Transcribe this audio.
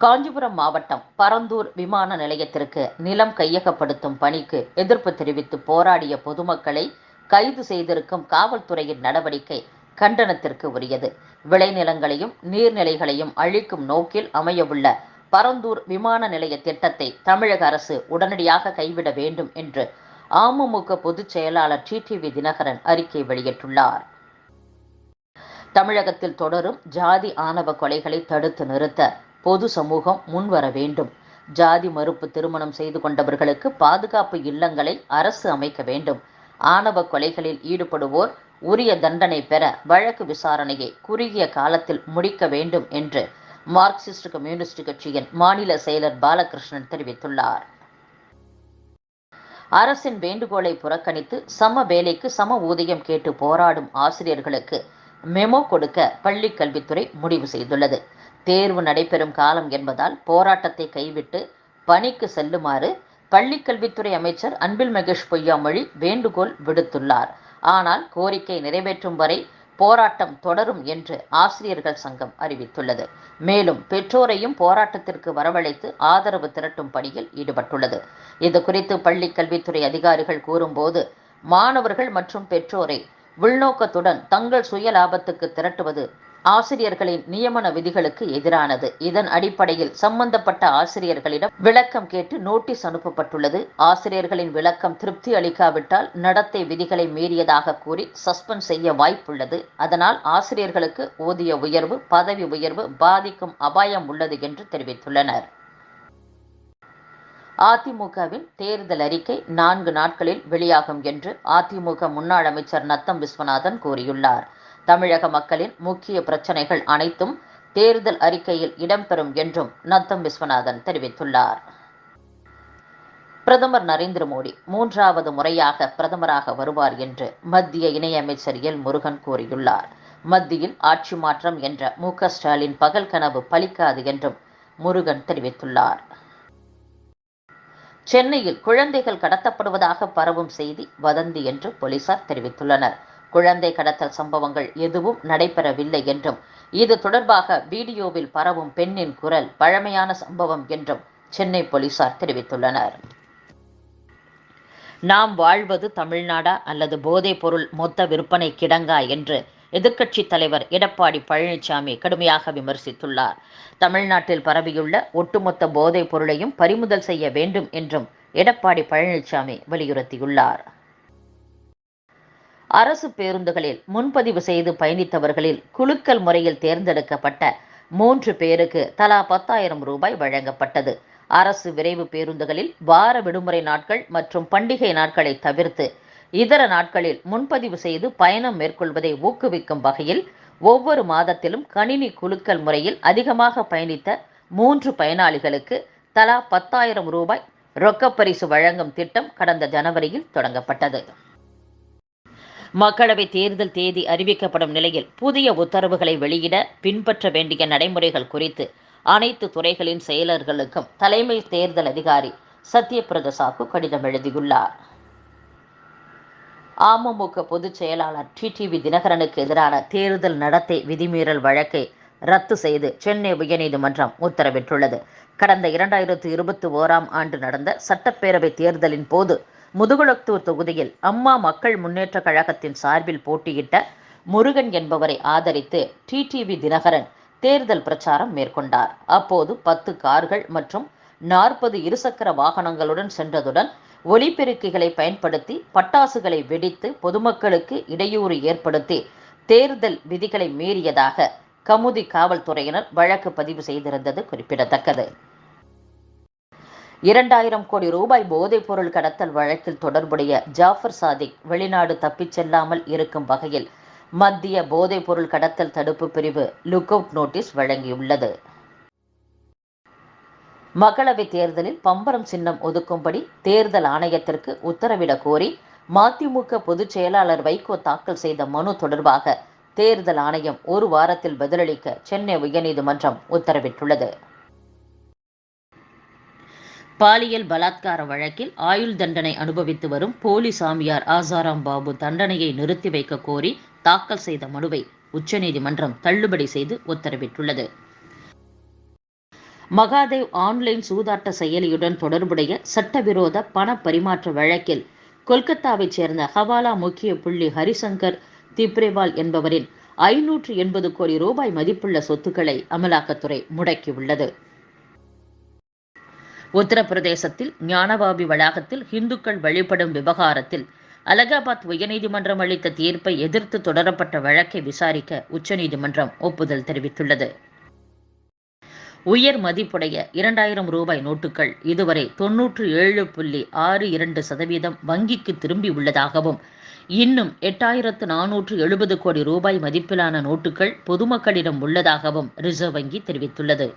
காஞ்சிபுரம் மாவட்டம் பரந்தூர் விமான நிலையத்திற்கு நிலம் கையகப்படுத்தும் பணிக்கு எதிர்ப்பு தெரிவித்து போராடிய பொதுமக்களை கைது செய்திருக்கும் காவல்துறையின் நடவடிக்கை கண்டனத்திற்கு உரியது. விளைநிலங்களையும் நீர்நிலைகளையும் அழிக்கும் நோக்கில் அமையவுள்ள பரந்தூர் விமான நிலைய திட்டத்தை தமிழக அரசு உடனடியாக கைவிட வேண்டும் என்று அமமுக பொதுச் செயலாளர் டிடிவி தினகரன் அறிக்கை வெளியிட்டுள்ளார். தமிழகத்தில் தொடரும் ஜாதி ஆணவ கொலைகளை தடுத்து நிறுத்த பொது சமூகம் முன்வர வேண்டும். ஜாதி மறுப்பு திருமணம் செய்து கொண்டவர்களுக்கு பாதுகாப்பு இல்லங்களை அரசு அமைக்க வேண்டும். ஆணவ கொலைகளில் ஈடுபடுவோர் உரிய தண்டனை பெற வழக்கு விசாரணையை குறுகிய காலத்தில் முடிக்க வேண்டும் என்று மார்க்சிஸ்ட் கம்யூனிஸ்ட் கட்சியின் மாநில செயலர் பாலகிருஷ்ணன் தெரிவித்துள்ளார். அரசின் வேண்டுகோளை புறக்கணித்து சம வேலைக்கு சம ஊதியம் கேட்டு போராடும் ஆசிரியர்களுக்கு மெமோ கொடுக்க பள்ளி கல்வித்துறை முடிவு செய்துள்ளது. தேர்வு நடைபெறும் காலம் என்பதால் போராட்டத்தை கைவிட்டு பணிக்கு செல்லுமாறு பள்ளிக்கல்வித்துறை அமைச்சர் அன்பில் மகேஷ் பொய்யாமொழி வேண்டுகோள் விடுத்துள்ளார். ஆனால் கோரிக்கை நிறைவேற்றும் வரை போராட்டம் தொடரும் என்று ஆசிரியர்கள் சங்கம் அறிவித்துள்ளது. மேலும் பெற்றோரையும் போராட்டத்திற்கு வரவழைத்து ஆதரவு திரட்டும் பணியில் ஈடுபட்டுள்ளது. இது குறித்து பள்ளி கல்வித்துறை அதிகாரிகள் கூறும்போது மாணவர்கள் மற்றும் பெற்றோரை உள்நோக்கத்துடன் தங்கள் சுய லாபத்துக்கு திரட்டுவது ஆசிரியர்களின் நியமன விதிகளுக்கு எதிரானது. இதன் அடிப்படையில் சம்பந்தப்பட்ட ஆசிரியர்களிடம் விளக்கம் கேட்டு நோட்டீஸ் அனுப்பப்பட்டுள்ளது. ஆசிரியர்களின் விளக்கம் திருப்தி அளிக்காவிட்டால் நடத்தை விதிகளை மீறியதாக கூறி சஸ்பெண்ட் செய்ய வாய்ப்புள்ளது. அதனால் ஆசிரியர்களுக்கு ஊதிய உயர்வு பதவி உயர்வு பாதிக்கும் அபாயம் உள்ளது என்று தெரிவித்துள்ளனர். அதிமுகவின் தேர்தல் அறிக்கை நான்கு நாட்களில் வெளியாகும் என்று அதிமுக முன்னாள் அமைச்சர் நத்தம் விஸ்வநாதன் கூறியுள்ளார். தமிழக மக்களின் முக்கிய பிரச்சனைகள் அனைத்தும் தேர்தல் அறிக்கையில் இடம்பெறும் என்றும் நத்தம் விஸ்வநாதன் தெரிவித்துள்ளார். பிரதமர் நரேந்திர மோடி மூன்றாவது முறையாக பிரதமராக வருவார் என்று மத்திய இணையமைச்சர் எல். முருகன் கூறியுள்ளார். மத்தியில் ஆட்சி மாற்றம் என்ற மு. ஸ்டாலின் பகல் கனவு பலிக்காது என்றும் முருகன் தெரிவித்துள்ளார். சென்னையில் குழந்தைகள் கடத்தப்படுவதாக பரவும் செய்தி வதந்தி என்று போலீசார் தெரிவித்துள்ளனர். குழந்தை கடத்தல் சம்பவங்கள் எதுவும் நடைபெறவில்லை என்றும் இது தொடர்பாக வீடியோவில் பரவும் பெண்ணின் குரல் பழமையான சம்பவம் என்றும் சென்னை போலீசார் தெரிவித்துள்ளனர். நாம் வாழ்வது தமிழ்நாடா அல்லது போதைப் பொருள் மொத்த விற்பனை கிடங்கா? என்று எதிர்க்கட்சித் தலைவர் எடப்பாடி பழனிசாமி கடுமையாக விமர்சித்துள்ளார். தமிழ்நாட்டில் பரவியுள்ள ஒட்டுமொத்த போதைப் பொருளையும் பறிமுதல் செய்ய வேண்டும் என்றும் எடப்பாடி பழனிசாமி வலியுறுத்தியுள்ளார். அரசு பேருந்துகளில் முன்பதிவு செய்து பயணித்தவர்களில் குழுக்கள் முறையில் தேர்ந்தெடுக்கப்பட்ட மூன்று பேருக்கு தலா பத்தாயிரம் ரூபாய் வழங்கப்பட்டது. அரசு விரைவு பேருந்துகளில் வார விடுமுறை நாட்கள் மற்றும் பண்டிகை நாட்களை தவிர்த்து இதர நாட்களில் முன்பதிவு செய்து பயணம் மேற்கொள்வதை ஊக்குவிக்கும் வகையில் ஒவ்வொரு மாதத்திலும் கணினி குலுக்கல் முறையில் அதிகமாக பயணித்த மூன்று பயனாளிகளுக்கு தலா பத்தாயிரம் ரூபாய் ரொக்கப்பரிசு வழங்கும் திட்டம் கடந்த ஜனவரியில் தொடங்கப்பட்டது. மக்களவை தேர்தல் தேதி அறிவிக்கப்படும் நிலையில் புதிய உத்தரவுகளை வெளியிட பின்பற்ற வேண்டிய நடைமுறைகள் குறித்து அனைத்து துறைகளின் செயலர்களுக்கும் தலைமை தேர்தல் அதிகாரி சத்யபிரத சாக்கு கடிதம் எழுதியுள்ளார். அமமுக பொதுச் செயலாளர் டிடிவி தினகரனுக்கு எதிரான தேர்தல் நடத்தை விதிமீறல் வழக்கை ரத்து செய்து சென்னை உயர்நீதிமன்றம் உத்தரவிட்டுள்ளது. கடந்த இரண்டாயிரத்து இருபத்தி ஓராம் ஆண்டு நடந்த சட்டப்பேரவை தேர்தலின் போது முதுகுளத்தூர் தொகுதியில் அம்மா மக்கள் முன்னேற்ற கழகத்தின் சார்பில் போட்டியிட்ட முருகன் என்பவரை ஆதரித்து டிடிவி தினகரன் தேர்தல் பிரச்சாரம் மேற்கொண்டார். அப்போது பத்து கார்கள் மற்றும் நாற்பது இருசக்கர வாகனங்களுடன் சென்றதுடன் ஒலிபெருக்கிகளை பயன்படுத்தி பட்டாசுகளை வெடித்து பொதுமக்களுக்கு இடையூறு ஏற்படுத்தி தேர்தல் விதிகளை மீறியதாக கமுதி காவல்துறையினர் வழக்கு பதிவு செய்திருந்தது குறிப்பிடத்தக்கது. இரண்டாயிரம் கோடி ரூபாய் போதைப் பொருள் கடத்தல் வழக்கில் தொடர்புடைய ஜாஃபர் சாதிக் வெளிநாடு தப்பிச் செல்லாமல் இருக்கும் வகையில் மத்திய போதைப் பொருள் கடத்தல் தடுப்பு பிரிவு லுக் அவுட் நோட்டீஸ் வழங்கியுள்ளது. மக்களவைத் தேர்தலில் பம்பரம் சின்னம் ஒதுக்கும்படி தேர்தல் ஆணையத்திற்கு உத்தரவிடக் கோரி மதிமுக பொதுச் செயலாளர் வைகோ தாக்கல் செய்த மனு தொடர்பாக தேர்தல் ஆணையம் ஒரு வாரத்தில் பதிலளிக்க சென்னை உயர்நீதிமன்றம் உத்தரவிட்டுள்ளது. பாலியல் பலாத்கார வழக்கில் ஆயுள் தண்டனை அனுபவித்து வரும் போலி சாமியார் ஆசாராம் பாபு தண்டனையை நிறுத்தி வைக்க கோரி தாக்கல் செய்த மனுவை உச்சநீதிமன்றம் தள்ளுபடி செய்து உத்தரவிட்டுள்ளது. மகாதேவ் ஆன்லைன் சூதாட்ட செயலியுடன் தொடர்புடைய சட்டவிரோத பண பரிமாற்ற வழக்கில் கொல்கத்தாவைச் சேர்ந்த ஹவாலா முக்கிய புள்ளி ஹரிசங்கர் திப்ரேவால் என்பவரின் ஐநூற்று எண்பது கோடி ரூபாய் மதிப்புள்ள சொத்துக்களை அமலாக்கத்துறை முடக்கியுள்ளது. உத்தரப்பிரதேசத்தில் ஞானபாபி வளாகத்தில் இந்துக்கள் வழிபடும் விவகாரத்தில் அலகாபாத் உயர்நீதிமன்றம் அளித்த தீர்ப்பை எதிர்த்து தொடரப்பட்ட வழக்கை விசாரிக்க உச்சநீதிமன்றம் ஒப்புதல் தெரிவித்துள்ளது. உயர் மதிப்புடைய இரண்டாயிரம் ரூபாய் நோட்டுகள் இதுவரை தொன்னூற்று ஏழு புள்ளி ஆறு இரண்டு சதவீதம் வங்கிக்கு திரும்பி உள்ளதாகவும் இன்னும் எட்டாயிரத்து நானூற்று எழுபது கோடி ரூபாய் மதிப்பிலான நோட்டுகள் பொதுமக்களிடம் உள்ளதாகவும் ரிசர்வ் வங்கி தெரிவித்துள்ளது.